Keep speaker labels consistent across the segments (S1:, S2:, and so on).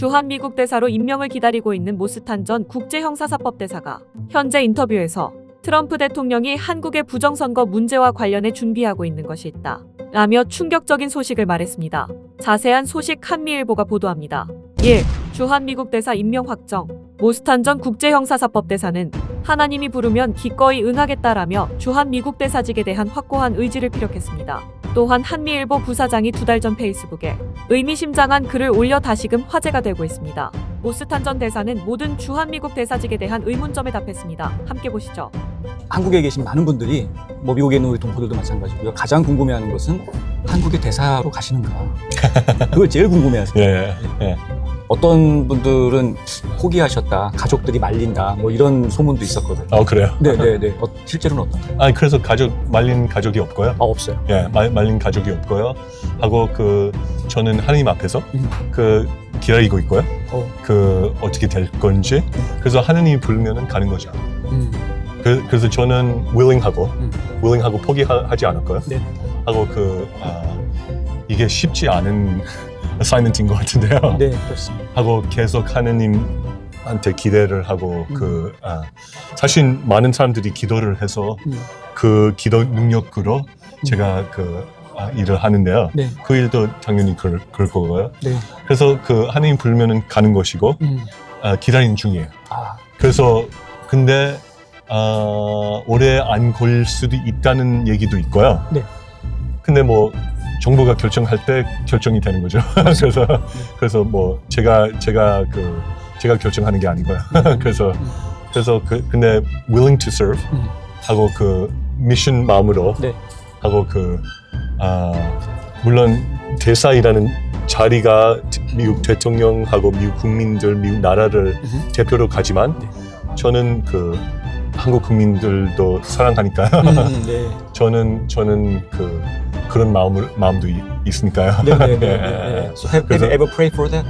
S1: 주한미국 대사로 임명을 기다리고 있는 모스탄 전 국제형사사법 대사가 현재 인터뷰에서 트럼프 대통령이 한국의 부정선거 문제와 관련해 준비하고 있는 것이 있다. 라며 충격적인 소식을 말했습니다. 자세한 소식 한미일보가 보도합니다. 1. 주한미국 대사 임명 확정. 모스탄 전 국제형사사법 대사는 하나님이 부르면 기꺼이 응하겠다라며 주한미국 대사직에 대한 확고한 의지를 피력했습니다. 또한 한미일보 부사장이 두 달 전 페이스북에 의미심장한 글을 올려 다시금 화제가 되고 있습니다. 모스탄 전 대사는 모든 주한미국 대사직에 대한 의문점에 답했습니다. 함께 보시죠.
S2: 한국에 계신 많은 분들이 뭐 미국에 있는 우리 동포들도 마찬가지고요. 가장 궁금해하는 것은 한국의 대사로 가시는가. 그걸 제일 궁금해하세요.
S3: 예, 예.
S2: 어떤 분들은 포기하셨다, 가족들이 말린다, 뭐 이런 소문도 있었거든요.
S3: 어 그래요.
S2: 네, 네, 네. 어, 실제로는 어떤가요?
S3: 아 그래서 가족 말린 가족이 없고요.
S2: 아 없어요.
S3: 예, 말, 말린 가족이 없고요. 하고 그 저는 하나님 앞에서
S2: 음.
S3: 그 기다리고 있고요.
S2: 어,
S3: 그 어떻게 될 건지. 그래서 하나님이 부르면은 가는 거죠.
S2: 음,
S3: 그, 그래서 저는 willing하고
S2: 음.
S3: willing하고 포기하지 않았고요.
S2: 네.
S3: 하고 그 아, 이게 쉽지 않은 assignment인 것 같은데요.
S2: 네, 그렇습니다.
S3: 하고 계속 하느님한테 기대를 하고
S2: 음.
S3: 그 아, 사실 많은 사람들이 기도를 해서
S2: 음.
S3: 그 기도 능력으로 제가 그 아, 일을 하는데요.
S2: 네,
S3: 그 일도 당연히 그럴, 그럴 거고요.
S2: 네.
S3: 그래서 그 하느님 불면은 가는 것이고
S2: 음,
S3: 아, 기다리는 중이에요.
S2: 아,
S3: 그래서 근데 아, 오래 안걸 수도 있다는 얘기도 있고요.
S2: 네.
S3: 근데 뭐 정부가 결정할 때 결정이 되는 거죠. 그래서 그래서 뭐 제가 제가 그 제가 결정하는 게 아니고요. 그래서 그래서 그 근데 willing to serve
S2: 음.
S3: 하고 그 미션 마음으로
S2: 네.
S3: 하고 그 아, 물론 대사이라는 자리가 미국 대통령하고 미국 국민들 미국 나라를
S2: 음,
S3: 대표로 가지만
S2: 네.
S3: 저는 그 한국 국민들도 사랑하니까
S2: 음, 네.
S3: 저는 저는 그 그런 마음을 마음도 이- 있으니까요.
S2: 네, 네, 네, 네,
S3: 예,
S2: 네. So have, have
S3: 그래서-
S2: you ever prayed for that?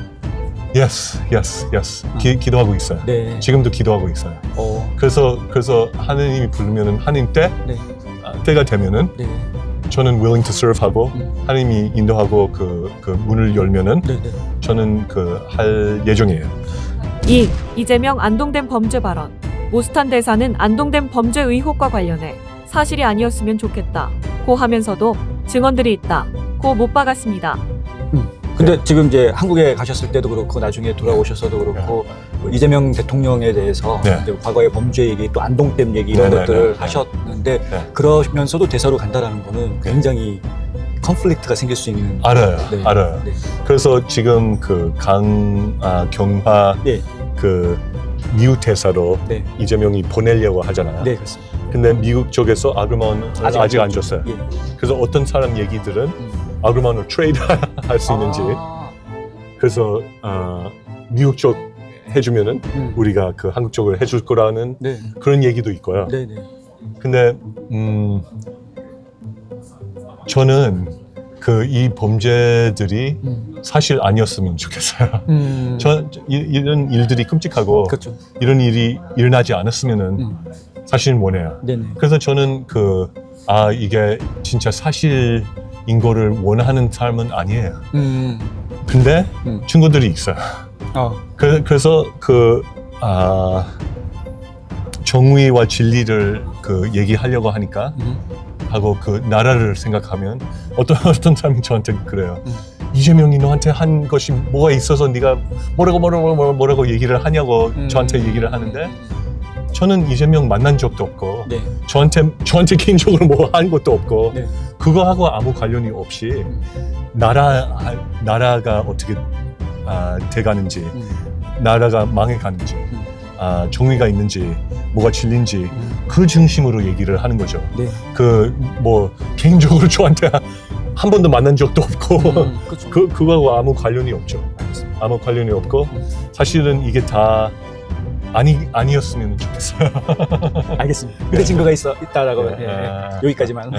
S3: yes, yes, yes. 기, 기도하고 있어요.
S2: 네.
S3: 지금도 기도하고 있어요.
S2: 어,
S3: 그래서 그래서 하느님이 부르면은 하느님 때
S2: 네,
S3: 아, 때가 되면은
S2: 네,
S3: 저는 willing to serve 하고
S2: 음.
S3: 하느님이 인도하고 그, 그 문을 열면은
S2: 네, 네.
S3: 저는 그 할 예정이에요.
S1: 2. 이재명 안동댐 범죄 발언. 모스탄 대사는 안동댐 범죄 의혹과 관련해 사실이 아니었으면 좋겠다. 고 하면서도 증언들이 있다. 고 못 박았습니다.
S2: 근데 지금 이제 한국에 가셨을 때도 그렇고 나중에 돌아오셔서도 그렇고 그 이재명 대통령에 대해서
S3: 네.
S2: 이제 과거의 범죄 얘기 또 안동댐 얘기 이런
S3: 네, 네,
S2: 것들을
S3: 네, 네.
S2: 하셨는데
S3: 네.
S2: 그러면서도 대사로 간다라는 거는 굉장히 컨플릭트가 생길 수 있는
S3: 알아요,
S2: 네.
S3: 알아요.
S2: 네.
S3: 그래서 지금 그강 아, 경화
S2: 네.
S3: 그 미국 대사로
S2: 네.
S3: 이재명이 보내려고 하잖아요.
S2: 네, 그렇습니다.
S3: 근데 미국 쪽에서 아그먼 아직, 아직 안 줬어요.
S2: 예.
S3: 그래서 어떤 사람 얘기들은
S2: 음.
S3: 아그먼을 트레이드 할 수 있는지
S2: 아,
S3: 그래서 어, 미국 쪽 해주면은
S2: 음.
S3: 우리가 그 한국 쪽을 해줄 거라는
S2: 네.
S3: 그런 얘기도 있고요.
S2: 네, 네.
S3: 근데 음 저는 그 이 범죄들이
S2: 음.
S3: 사실 아니었으면 좋겠어요.
S2: 음.
S3: 저 이, 이런 일들이 끔찍하고
S2: 그렇죠.
S3: 이런 일이 일어나지 않았으면은
S2: 음.
S3: 사실 뭐네요.
S2: 네, 네.
S3: 그래서 저는 그 아 이게 진짜 사실인 거를 원하는 삶은 아니에요.
S2: 음.
S3: 근데
S2: 음.
S3: 친구들이 있어요.
S2: 어.
S3: 그, 그래서 그 아, 정의와 진리를 그 얘기하려고 하니까
S2: 음.
S3: 하고 그 나라를 생각하면 어떤 어떤 사람이 저한테 그래요.
S2: 음.
S3: 이재명이 너한테 한 것이 뭐가 있어서 네가 뭐라고 뭐라고 뭐라고, 뭐라고 얘기를 하냐고
S2: 음.
S3: 저한테 얘기를 하는데 저는 이재명 만난 적도 없고
S2: 네.
S3: 저한테 저한테 개인적으로 뭐 한 것도 없고
S2: 네.
S3: 그거하고 아무 관련이 없이 나라 나라가 어떻게 아, 돼가는지
S2: 음.
S3: 나라가 망해가는지
S2: 음.
S3: 아, 정의가 있는지 뭐가 진리인지
S2: 음.
S3: 그 중심으로 얘기를 하는 거죠.
S2: 네.
S3: 그 뭐 개인적으로 저한테 한 번도 만난 적도 없고
S2: 음. 그렇죠.
S3: 그 그거하고 아무 관련이 없죠.
S2: 알겠습니다.
S3: 아무 관련이 없고
S2: 음.
S3: 사실은 이게 다 아니 아니었으면 좋겠어요.
S2: 알겠습니다. 근데 증거가 있어 있다라고
S3: 네.
S2: 예, 예.
S3: 아.
S2: 여기까지만.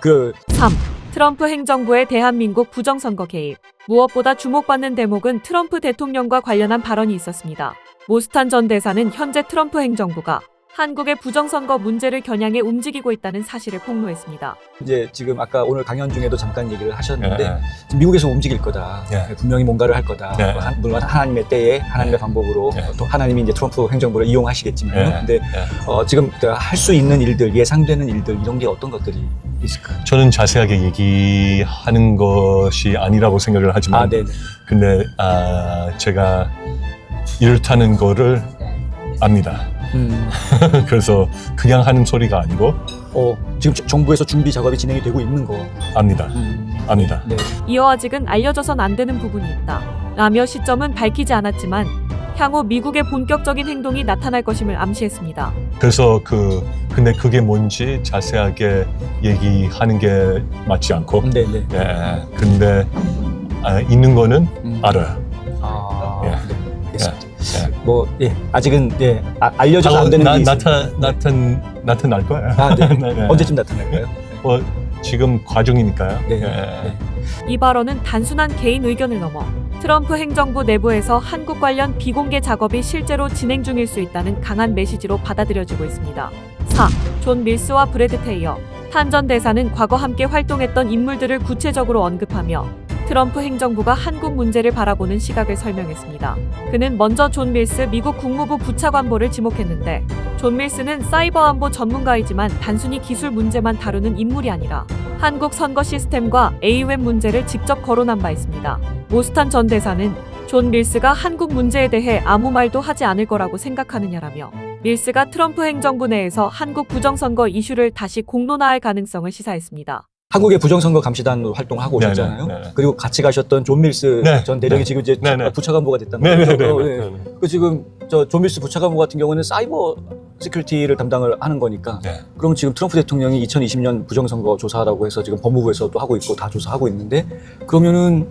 S2: 그
S1: 3. 트럼프 행정부의 대한민국 부정선거 개입. 무엇보다 주목받는 대목은 트럼프 대통령과 관련한 발언이 있었습니다. 모스탄 전 대사는 현재 트럼프 행정부가 한국의 부정선거 문제를 겨냥해 움직이고 있다는 사실을 폭로했습니다.
S2: 이제 지금 아까 오늘 강연 중에도 잠깐 얘기를 하셨는데
S3: 예,
S2: 지금 미국에서 움직일 거다.
S3: 예.
S2: 분명히 뭔가를 할 거다.
S3: 예.
S2: 뭐 한- 물론 하나님의 때에 하나님의
S3: 예.
S2: 방법으로
S3: 예.
S2: 또 하나님이 이제 트럼프 행정부를 이용하시겠지만
S3: 예.
S2: 근데
S3: 예.
S2: 어, 지금 할 수 있는 일들, 예상되는 일들 이런 게 어떤 것들이 있을까요?
S3: 저는 자세하게 얘기하는 것이 아니라고 생각을 하지만
S2: 아, 네, 네.
S3: 근데 아, 제가 이렇다는 거를 압니다.
S2: 음,
S3: 그래서 그냥 하는 소리가 아니고
S2: 어, 지금 저- 정부에서 준비 작업이 진행이 되고 있는 거.
S3: 압니다.
S2: 음,
S3: 압니다.
S2: 네.
S1: 이어 아직은 알려져선 안 되는 부분이 있다. 라며 시점은 밝히지 않았지만 향후 미국의 본격적인 행동이 나타날 것임을 암시했습니다.
S3: 그래서 그 근데 그게 뭔지 자세하게 얘기하는 게 맞지 않고
S2: 네, 네.
S3: 예. 근데 아, 있는 거는
S2: 음.
S3: 알아요.
S2: 뭐, 예, 아직은 예, 아, 알려져서 안 되는
S3: 나,
S2: 게
S3: 나타. 나타 나타날 거예요.
S2: 아, 네.
S3: 네, 네.
S2: 언제쯤 나타날까요?
S3: 뭐 지금 과정이니까요.
S2: 네.
S3: 예.
S2: 네.
S1: 이 발언은 단순한 개인 의견을 넘어 트럼프 행정부 내부에서 한국 관련 비공개 작업이 실제로 진행 중일 수 있다는 강한 메시지로 받아들여지고 있습니다. 4. 존 밀스와 브래드 테이어. 탄 전 대사는 과거 함께 활동했던 인물들을 구체적으로 언급하며 트럼프 행정부가 한국 문제를 바라보는 시각을 설명했습니다. 그는 먼저 존 밀스 미국 국무부 부차관보를 지목했는데 존 밀스는 사이버 안보 전문가이지만 단순히 기술 문제만 다루는 인물이 아니라 한국 선거 시스템과 AWeb 문제를 직접 거론한 바 있습니다. 모스탄 전 대사는 존 밀스가 한국 문제에 대해 아무 말도 하지 않을 거라고 생각하느냐라며 밀스가 트럼프 행정부 내에서 한국 부정선거 이슈를 다시 공론화할 가능성을 시사했습니다.
S2: 한국의 부정선거 감시단으로 활동하고
S3: 네,
S2: 오셨잖아요.
S3: 네, 네.
S2: 그리고 같이 가셨던 존 밀스
S3: 네,
S2: 전 대령이
S3: 네.
S2: 지금 이제
S3: 네, 네.
S2: 부차관보가 됐단
S3: 네,
S2: 말이죠.
S3: 네, 네,
S2: 어,
S3: 네,
S2: 네.
S3: 네.
S2: 그 지금 저존 밀스 부차관보 같은 경우는 사이버 시큐리티를 담당을 하는 거니까
S3: 네.
S2: 그럼 지금 트럼프 대통령이 2020년 부정선거 조사라고 해서 지금 법무부에서 또 하고 있고 다 조사하고 있는데 그러면은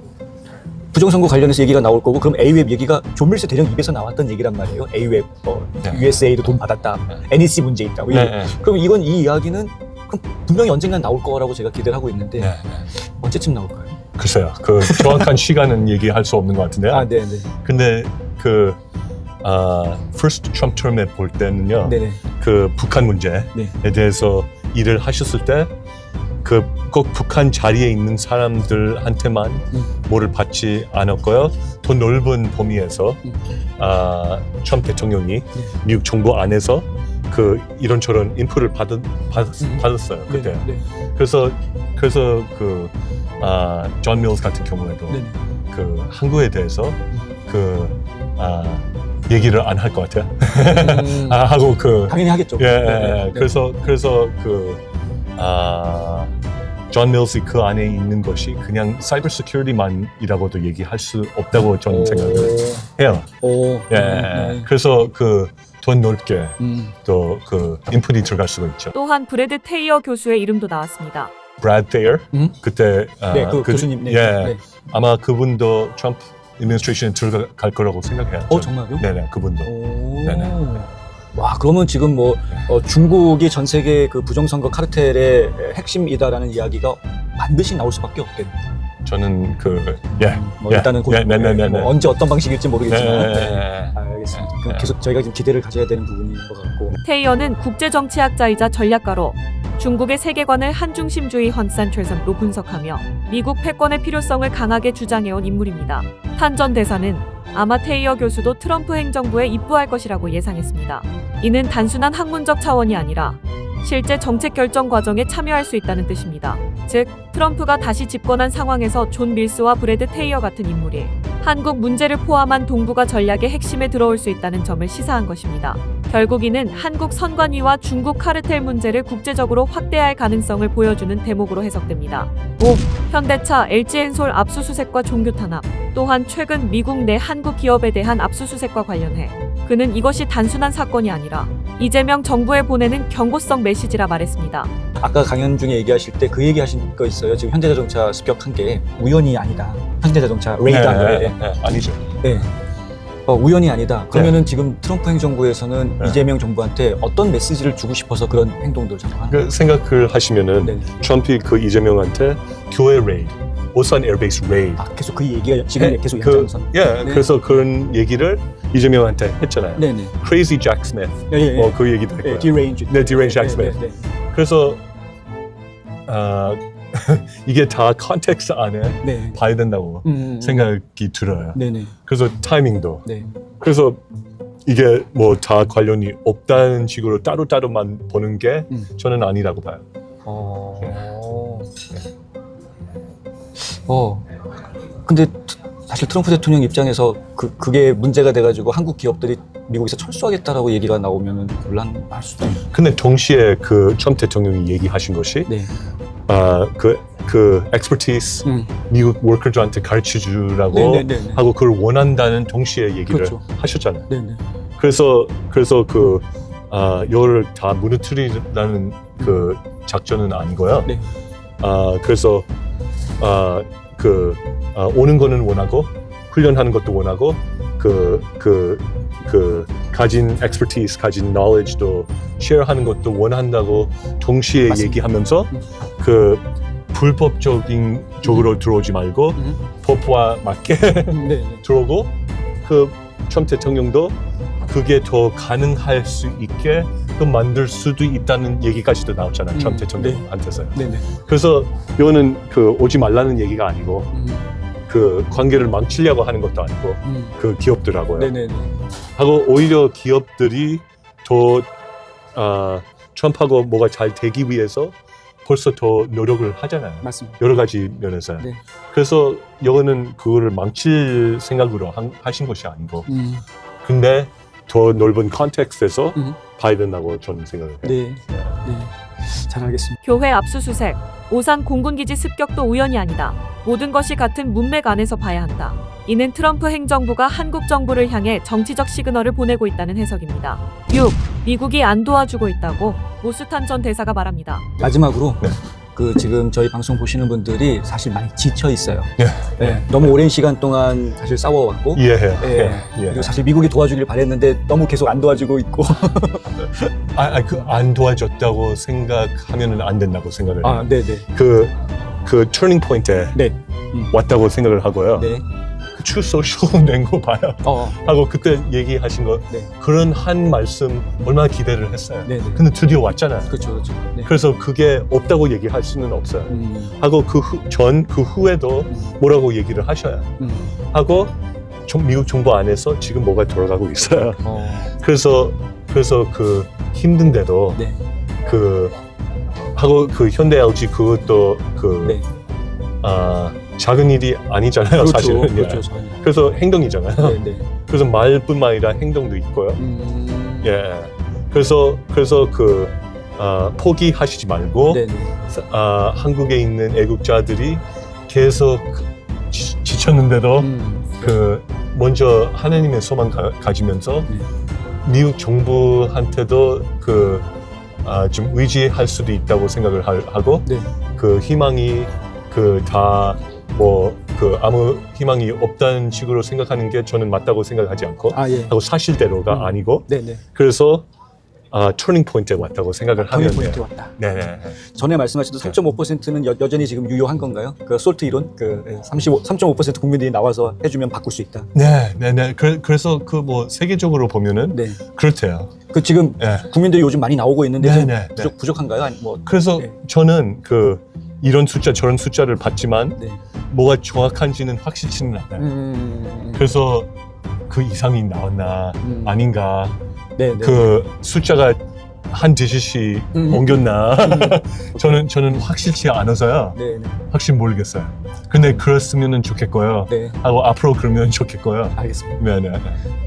S2: 부정선거 관련해서 얘기가 나올 거고 그럼 A웹 얘기가 존 밀스 대령 입에서 나왔던 얘기란 말이에요. A웹 어,
S3: 네.
S2: USA도 돈 받았다. NEC 문제 있다 고.
S3: 네, 네.
S2: 그럼 이건 이 이야기는 분명히 언젠간 나올 거라고 제가 기대를 하고 있는데
S3: 네, 네.
S2: 언제쯤 나올까요?
S3: 글쎄요. 그 정확한 시간은 얘기할 수 없는 것 같은데요.
S2: 아, 네, 네.
S3: 근데 그 아, first Trump term에 볼 때는요.
S2: 네, 네.
S3: 그 북한 문제에
S2: 네.
S3: 대해서 일을 하셨을 때 그 꼭 북한 자리에 있는 사람들한테만
S2: 음.
S3: 뭐를 받지 않았고요. 더 넓은 범위에서
S2: 음.
S3: 아, 트럼프 대통령이
S2: 네.
S3: 미국 정부 안에서 그 이런저런 인풋을 받은, 받,
S2: 음.
S3: 받았어요 그때.
S2: 네, 네.
S3: 그래서 그래서 그 아, 존 밀스 같은 경우에도
S2: 네, 네.
S3: 그 한국에 대해서 그 아, 얘기를 안 할 것 같아요.
S2: 음,
S3: 아, 하고 그
S2: 당연히 하겠죠.
S3: 예,
S2: 네,
S3: 예,
S2: 네,
S3: 예.
S2: 네.
S3: 그래서 그래서 그 아, 존 밀스 그 안에 있는 것이 그냥 사이버 시큐리티만이라고도 얘기할 수 없다고 저는
S2: 오,
S3: 생각을 해요.
S2: 오,
S3: 예,
S2: 네.
S3: 그래서 그 더 넓게
S2: 음,
S3: 또 그 인풋이 들어갈 수가 있죠.
S1: 또한 브래드 테이어 교수의 이름도 나왔습니다.
S3: 브래드 테이어
S2: 음?
S3: 그때 아,
S2: 네, 그, 교수님. 네,
S3: 예,
S2: 네.
S3: 아마 그분도 트럼프 애미니스트레이션에 들어갈 거라고 생각해요.
S2: 어. 정말요?
S3: 네네, 그분도.
S2: 오.
S3: 네네.
S2: 와, 그러면 지금 뭐 어, 중국이 전 세계 그 부정선거 카르텔의 핵심이다라는 이야기가 반드시 나올 수밖에 없겠네요.
S3: 저는 그 예,
S2: 뭐
S3: 예,
S2: 일단은 곧,
S3: 네, 네, 네, 네,
S2: 뭐
S3: 네.
S2: 언제 어떤 방식일지 모르겠지만.
S3: 네,
S2: 네.
S3: 네.
S2: 알겠습니다.
S3: 네.
S2: 그럼 계속 저희가 지금 기대를 가져야 되는 부분인 것 같고.
S1: 테이어는 국제 정치학자이자 전략가로 중국의 세계관을 한중심주의 헌산 최선로 분석하며 미국 패권의 필요성을 강하게 주장해온 인물입니다. 탄 전 대사는 아마 테이어 교수도 트럼프 행정부에 입부할 것이라고 예상했습니다. 이는 단순한 학문적 차원이 아니라 실제 정책 결정 과정에 참여할 수 있다는 뜻입니다. 즉, 트럼프가 다시 집권한 상황에서 존 밀스와 브래드 테이어 같은 인물이 한국 문제를 포함한 동북아 전략의 핵심에 들어올 수 있다는 점을 시사한 것입니다. 결국 이는 한국 선관위와 중국 카르텔 문제를 국제적으로 확대할 가능성을 보여주는 대목으로 해석됩니다. 5. 현대차 LG엔솔 압수수색과 종교 탄압. 또한 최근 미국 내 한국 기업에 대한 압수수색과 관련해 그는 이것이 단순한 사건이 아니라 이재명 정부에 보내는 경고성 메시지라 말했습니다.
S2: 아까 강연 중에 얘기하실 때 그 얘기하신 거 있어요. 지금 현대자동차 습격한 게 우연이 아니다. 현대자동차 레이드한
S3: 네,
S2: 거예요.
S3: 네, 네. 아니죠.
S2: 네. 어, 우연이 아니다. 그러면은 지금 트럼프 행정부에서는
S3: 네.
S2: 이재명 정부한테 어떤 메시지를 주고 싶어서 그런 행동들을 자꾸 하는?
S3: 그 생각을 하시면은
S2: 네.
S3: 트럼프 그 이재명한테 교회 레이드, 오산 에어베이스 레이드.
S2: 아, 계속 그 얘기가 지금
S3: 네,
S2: 계속
S3: 그-
S2: 연장선.
S3: 예,
S2: 네.
S3: 그래서 그런 얘기를 이재명한테 했잖아요.
S2: 네네.
S3: Crazy Jack Smith.
S2: 예, 예, 예.
S3: 뭐그 얘기도 했고요.
S2: 네, 디레인지.
S3: 네, Deranged Jack
S2: 네. 네, 네.
S3: 그래서 아 이게 다 컨텍스트 안에
S2: 네.
S3: 봐야 된다고
S2: 음,
S3: 생각이 들어요.
S2: 네네.
S3: 그래서 타이밍도
S2: 네.
S3: 그래서 이게 뭐 다 관련이 없다는 식으로 따로따로만 보는 게
S2: 음.
S3: 저는 아니라고 봐요.
S2: 어. 어. 근데 트- 사실 트럼프 대통령 입장에서 그 그게 문제가 돼가지고 한국 기업들이 미국에서 철수하겠다라고 얘기가 나오면은 곤란할 수도 있.
S3: 근데 동시에 그 트럼프 대통령이 얘기하신 것이
S2: 네.
S3: 아그그 그 expertise
S2: 음.
S3: 미국 워커들한테 가르쳐 주라고
S2: 네네네.
S3: 하고 그걸 원한다는 동시에 얘기를
S2: 그렇죠.
S3: 하셨잖아요.
S2: 네네.
S3: 그래서 그래서 그 아, 이거를 다 무너뜨리라는 그 작전은 아니고요.
S2: 네.
S3: 아 그래서 아, 그 아, 오는 거는 원하고 훈련하는 것도 원하고 그 그 그 가진 expertise, 가진 knowledge도 share하는 것도 원한다고 동시에
S2: 맞습니다.
S3: 얘기하면서
S2: 음.
S3: 그 불법적인 쪽으로 들어오지 말고
S2: 음.
S3: 법과 맞게
S2: 네네.
S3: 들어오고 그 트럼프 대통령도 그게 더 가능할 수 있게 또 만들 수도 있다는 얘기까지도 나왔잖아요.
S2: 음,
S3: 트럼프 대통령한테서.
S2: 네네.
S3: 그래서 이거는 그 오지 말라는 얘기가 아니고
S2: 음.
S3: 그 관계를 망치려고 하는 것도 아니고
S2: 음.
S3: 그 기업들하고요.
S2: 네네네.
S3: 하고 오히려 기업들이 더 아, 트럼프하고 뭐가 잘 되기 위해서 벌써 더 노력을 하잖아요.
S2: 맞습니다.
S3: 여러 가지 면에서.
S2: 네.
S3: 그래서 이거는 그거를 망칠 생각으로 한- 하신 것이 아니고
S2: 음.
S3: 근데 더 넓은 컨텍스트에서
S2: 음.
S3: 봐야 된다고 저는 생각을 해요.
S2: 네. 네. 잘 알겠습니다.
S1: 교회 압수수색, 오산 공군기지 습격도 우연이 아니다. 모든 것이 같은 문맥 안에서 봐야 한다. 이는 트럼프 행정부가 한국 정부를 향해 정치적 시그널을 보내고 있다는 해석입니다. 6. 미국이 안 도와주고 있다고 모스탄 전 대사가 말합니다.
S2: 마지막으로
S3: 네.
S2: 그 지금 저희 방송 보시는 분들이 사실 많이 지쳐 있어요.
S3: 예.
S2: 네. 너무 오랜 시간 동안 사실 싸워왔고
S3: 이해해요.
S2: 예.
S3: 예. 예.
S2: 그리고 사실 미국이 도와주길 바랬는데 너무 계속 안 도와주고 있고.
S3: 아, 아, 그 안 도와줬다고 생각하면은 안 된다고 생각을 해요.
S2: 아, 네, 네.
S3: 그, 그 터닝 포인트에
S2: 네.
S3: 왔다고 생각을 하고요.
S2: 네.
S3: 그추 소셜 낸거 봐요.
S2: 어.
S3: 하고 그때 얘기하신 거
S2: 네.
S3: 그런 한 말씀 얼마나 기대를 했어요.
S2: 네, 네.
S3: 근데 드디어 왔잖아요.
S2: 그렇죠, 그렇죠. 네.
S3: 그래서 그게 없다고 얘기할 수는 없어요.
S2: 음.
S3: 하고 그 전그 후에도 뭐라고 얘기를 하셔야
S2: 음.
S3: 하고 정- 미국 정부 안에서 지금 뭐가 돌아가고 있어요.
S2: 어.
S3: 그래서 그래서 그 힘든데도
S2: 네.
S3: 그 하고 그 현대 LG 그것도 그
S2: 네.
S3: 아, 작은 일이 아니잖아요,
S2: 그렇죠.
S3: 사실은. 예.
S2: 그렇죠. 저는.
S3: 그래서 행동이잖아요.
S2: 네, 네.
S3: 그래서 말뿐만 아니라 행동도 있고요.
S2: 음.
S3: 예. 그래서 그래서 그 아, 포기하시지 말고
S2: 네, 네.
S3: 아, 한국에 있는 애국자들이 계속 지, 지쳤는데도
S2: 음.
S3: 그 먼저 하나님의 소망 가, 가지면서
S2: 네.
S3: 미국 정부한테도 그 아, 좀 의지할 수도 있다고 생각을 하, 하고
S2: 네.
S3: 그 희망이 그 다 뭐 그 아무 희망이 없다는 식으로 생각하는 게 저는 맞다고 생각하지 않고
S2: 아, 예.
S3: 하고 사실대로가
S2: 음.
S3: 아니고
S2: 네, 네.
S3: 그래서 아 터닝 포인트에 왔다고 생각을 하면
S2: 포인트
S3: 돼요.
S2: 왔다.
S3: 네네.
S2: 전에 말씀하셨던 3.5%는 여, 여전히 지금 유효한 건가요? 그 솔트 이론? 그 35, 3.5% 국민들이 나와서 해주면 바꿀 수 있다.
S3: 네, 네, 네. 그, 그래서 그 뭐 세계적으로 보면은
S2: 네.
S3: 그렇대요.
S2: 그 지금
S3: 네.
S2: 국민들이 요즘 많이 나오고 있는데
S3: 네,
S2: 좀
S3: 네,
S2: 부족, 부족한가요? 아니 뭐
S3: 그래서
S2: 네.
S3: 저는 그 이런 숫자 저런 숫자를 봤지만
S2: 네.
S3: 뭐가 정확한지는 확실치는 않아요.
S2: 음.
S3: 그래서 그 이상이 나왔나
S2: 음.
S3: 아닌가
S2: 네, 네.
S3: 그 숫자가 한 디짓이
S2: 음.
S3: 옮겼나 저는 저는 확실치 않아서요
S2: 네, 네.
S3: 확실히 모르겠어요. 근데 그랬으면 좋겠고요.
S2: 네.
S3: 하고 앞으로 그러면 좋겠고요.
S2: 알겠습니다.
S3: 네, 네.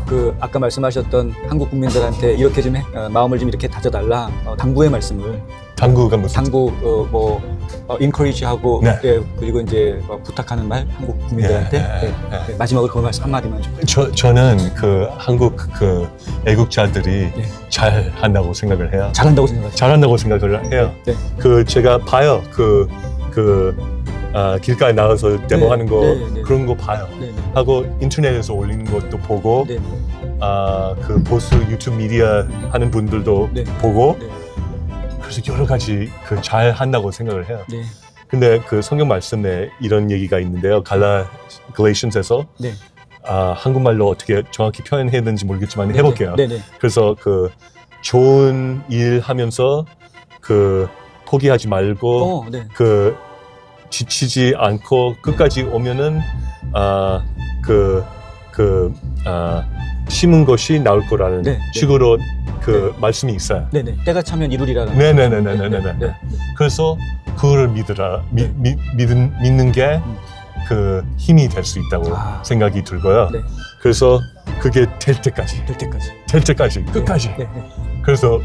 S2: 그 아까 말씀하셨던 한국 국민들한테 이렇게 좀 해, 어, 마음을 좀 이렇게 다져달라 어, 당부의 말씀을
S3: 당구가 무슨
S2: 당부 어, 뭐 어, 인커리지하고
S3: 네.
S2: 예, 그리고 이제 어, 부탁하는 말 한국 국민들한테
S3: 네, 네,
S2: 네.
S3: 네.
S2: 네, 마지막으로 그 말씀 한마디만 좀.
S3: 저, 저는 그 한국 그 애국자들이
S2: 네.
S3: 잘 한다고 생각을 해요.
S2: 잘한다고 생각하죠.
S3: 잘한다고 생각을 해요.
S2: 네.
S3: 그 제가 봐요. 그, 그, 아, 길가에 나가서 데모하는 거
S2: 네, 네.
S3: 그런 거 봐요.
S2: 네, 네.
S3: 하고 인터넷에서 올리는 것도 보고
S2: 네, 네.
S3: 아, 그 보수 유튜브 미디어 하는 분들도
S2: 네.
S3: 보고
S2: 네.
S3: 그래서 여러 가지 그 잘 한다고 생각을 해요.
S2: 네.
S3: 근데 그 성경 말씀에 이런 얘기가 있는데요. 갈라 글레이션스에서
S2: 네.
S3: 아, 한국말로 어떻게 정확히 표현해야 되는지 모르겠지만 해볼게요.
S2: 네, 네.
S3: 그래서 그 좋은 일 하면서 그 포기하지 말고
S2: 어, 네.
S3: 그 지치지 않고 끝까지 오면은 아, 아그 그 아, 심은 것이 나올 거라는
S2: 네, 네.
S3: 식으로 그 말씀이 있어요.
S2: 네, 네. 때가 차면 이루리라는.
S3: 네네네네네네.
S2: 네, 네.
S3: 그래서 그거를 믿으라 미,
S2: 네.
S3: 미, 믿은, 믿는 게
S2: 음.
S3: 그 힘이 될 수 있다고
S2: 아.
S3: 생각이 들고요.
S2: 네.
S3: 그래서 그게 될 때까지
S2: 될 때까지.
S3: 될 때까지 끝까지.
S2: 네, 네.
S3: 그래서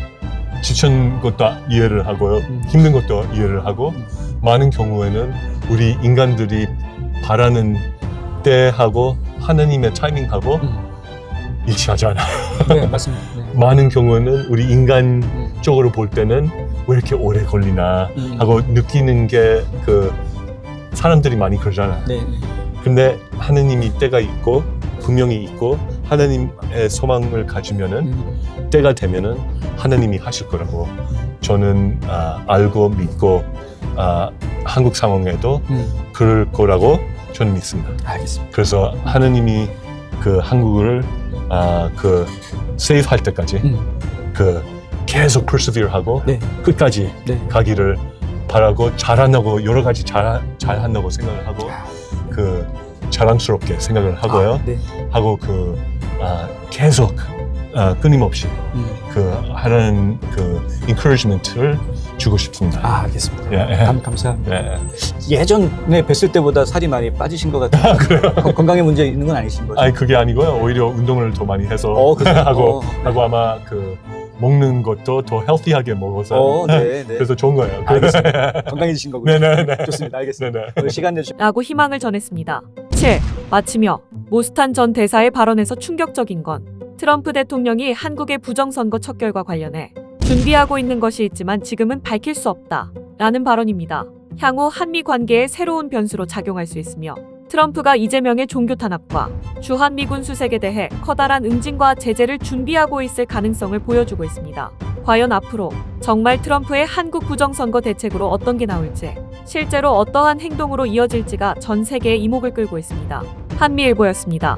S3: 지친 것도 이해를 하고요.
S2: 음.
S3: 힘든 것도 이해를 하고
S2: 음.
S3: 많은 경우에는 우리 인간들이 바라는 때하고 하나님의 타이밍하고
S2: 음.
S3: 일치하지 않아.
S2: 네, 맞습니다. 네.
S3: 많은 경우에는 우리 인간
S2: 음.
S3: 쪽으로 볼 때는 왜 이렇게 오래 걸리나
S2: 음.
S3: 하고 느끼는 게 그 사람들이 많이 그러잖아요.
S2: 네, 네.
S3: 근데 하느님이 때가 있고 분명히 있고 하나님의 소망을 가지면은
S2: 음.
S3: 때가 되면은 하나님이 하실 거라고 저는 아, 알고 믿고 아, 한국 상황에도
S2: 음.
S3: 그럴 거라고 저는 믿습니다.
S2: 알겠습니다.
S3: 그래서 하나님이 그 한국을 아, 그 세이브 할 때까지
S2: 음.
S3: 그 계속 persevere 하고
S2: 네,
S3: 끝까지
S2: 네.
S3: 가기를 바라고 잘한다고 여러 가지 잘 잘한다고 생각을 하고 그 자랑스럽게 생각을 하고요.
S2: 아, 네.
S3: 하고 그 아, 계속 아, 끊임없이
S2: 음.
S3: 그 하는 그 encouragement를 주고 싶습니다.
S2: 아, 알겠습니다.
S3: 예, 예.
S2: 감, 감사합니다.
S3: 예.
S2: 예전에 뵀을 때보다 살이 많이 빠지신 것 같아요. 건- 건강에 문제 있는 건 아니신 거죠?
S3: 아니 그게 아니고요. 오히려 운동을 더 많이 해서
S2: 어, 그래요?
S3: 하고
S2: 어.
S3: 하고 아마 그 먹는 것도 더 헬티하게 먹어서
S2: 어, 네, 네.
S3: 그래서 좋은 거예요.
S2: 알겠습니다. 건강해지신 거군요.
S3: 네네네.
S2: 좋습니다. 알겠습니다.
S3: 네네.
S2: 오늘 시간 내주셔서
S1: 라고 희망을 전했습니다. 7. 마치며 모스탄 전 대사의 발언에서 충격적인 건 트럼프 대통령이 한국의 부정선거 척결과 관련해 준비하고 있는 것이 있지만 지금은 밝힐 수 없다. 라는 발언입니다. 향후 한미 관계에 새로운 변수로 작용할 수 있으며 트럼프가 이재명의 종교 탄압과 주한미군 수색에 대해 커다란 응징과 제재를 준비하고 있을 가능성을 보여주고 있습니다. 과연 앞으로 정말 트럼프의 한국 부정선거 대책으로 어떤 게 나올지 실제로 어떠한 행동으로 이어질지가 전 세계의 이목을 끌고 있습니다. 한미일보였습니다.